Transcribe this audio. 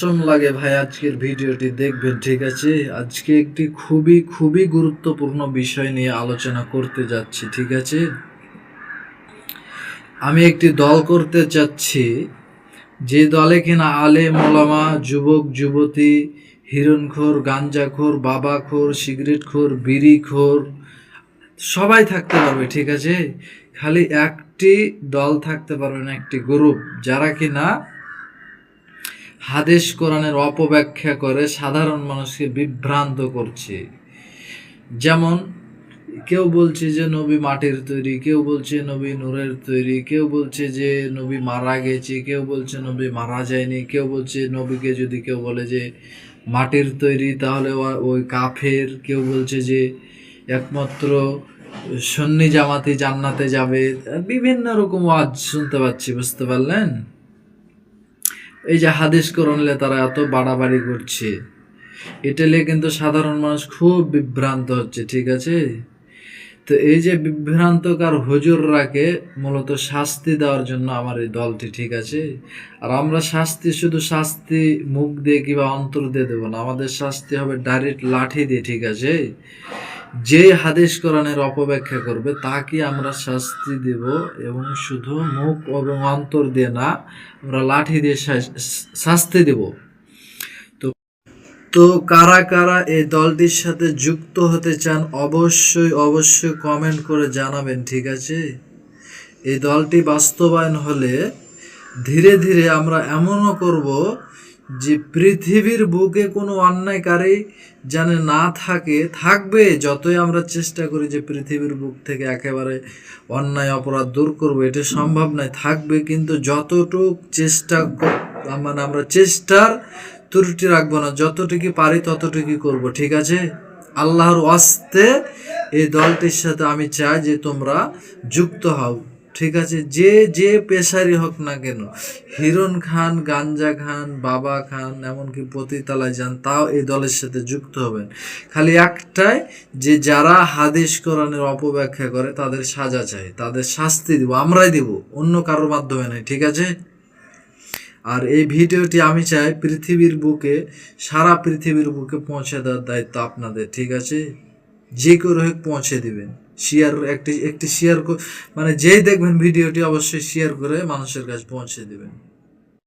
পছন্দ লাগে ভাই, আজকের ভিডিওটি দেখবেন, ঠিক আছে? আজকে একটি খুবই খুবই গুরুত্বপূর্ণ বিষয় নিয়ে আলোচনা করতে যাচ্ছি, ঠিক আছে? আমি একটি দল করতে চাচ্ছি। যে দলে কিনা আলে মোলামা যুবক, যুবতী, হিরণখোর, গাঞ্জাখোর, বাবাখোর, সিগারেটখোর, বিড়িখোর, সবাই থাকতে পারবে, ঠিক আছে? খালি একটি দল থাকতে পারবে না, একটি গ্রুপ। যারা কিনা হাদিস কোরআনের অপব্যাখ্যা করে সাধারণ মানুষকে বিভ্রান্ত করছে। যেমন, কেউ বলছে যে নবী মাটির তৈরি, কেউ বলছে নবী নূরের তৈরি, কেউ বলছে যে নবী মারা গেছে, কেউ বলছে নবী মারা যায়নি, কেউ বলছে নবীকে যদি কেউ বলে যে মাটির তৈরি, তাহলে ওই কাফের। কেউ বলছে যে একমাত্র সন্নি জামাতি জান্নাতে যাবে। বিভিন্ন রকম ওয়াজ শুনতে পাচ্ছি, বুঝতে পারলেন? এই যে হাদিস করণলে তারা এত বাড়াবাড়ি করছে, এটা নিয়ে কিন্তু সাধারণ মানুষ খুব বিভ্রান্ত হচ্ছে, ঠিক আছে? তো এই যে বিভ্রান্তকার হুজুররাকে মূলত শাস্তি দেওয়ার জন্য আমার এই দলটি, ঠিক আছে? আর আমরা শাস্তি, শুধু শাস্তি মুখ দিয়ে কিংবা অন্তর দিয়ে দেবো না, আমাদের শাস্তি হবে ডাইরেক্ট লাঠি দিয়ে, ঠিক আছে? যে হাদিস কোরআনের অপব্যাখ্যা করবে, তাকে আমরা শাস্তি দেব এবং শুধু মুখ এবং অন্তর দিয়ে না, আমরা লাঠি দিয়ে শাস্তি দেব। তো তো কারা কারা এই দলটির সাথে যুক্ত হতে চান, অবশ্যই অবশ্যই কমেন্ট করে জানাবেন, ঠিক আছে? এই দলটি বাস্তবায়ন হলে ধীরে ধীরে আমরা এমনও করব যে পৃথিবীর বুকে কোনো অন্যায়কারী যেন না থাকে, থাকবে যতই আমরা চেষ্টা করি যে পৃথিবীর বুক থেকে একেবারে অন্যায় অপরাধ দূর করব, এটা সম্ভব নয়, থাকবে কিন্তু যতটুক চেষ্টা মানে আমরা চেষ্টার ত্রুটি রাখব না, যতটুকু পারি ততটুকু করব, ঠিক আছে? আল্লাহর ওয়াস্তে এই দলটির সাথে আমি চাই যে তোমরা যুক্ত হও। ঠিক আছে, যে যে পেশারই হোক না কেন, হিরণ খান, গাঞ্জা খান, বাবা খান, এমনকি পতিতালায় যান, তাও এই দলের সাথে যুক্ত হবেন। খালি একটাই, যে যারা হাদিস কোরআনের অপব্যাখ্যা করে, তাদের সাজা চাই, তাদের শাস্তি দিব, আমরাই দিব, অন্য কারোর মাধ্যমে নয়, ঠিক আছে? আর এই ভিডিওটি আমি চাই পৃথিবীর বুকে, সারা পৃথিবীর বুকে পৌঁছে দেওয়ার দায়িত্ব আপনাদের, ঠিক আছে? যে করে হোক পৌঁছে দিবেন। শেয়ার একটি একটি শেয়ার মানে যেই দেখবেন ভিডিওটি অবশ্যই শেয়ার করে মানুষের কাছে পৌঁছে দিবেন।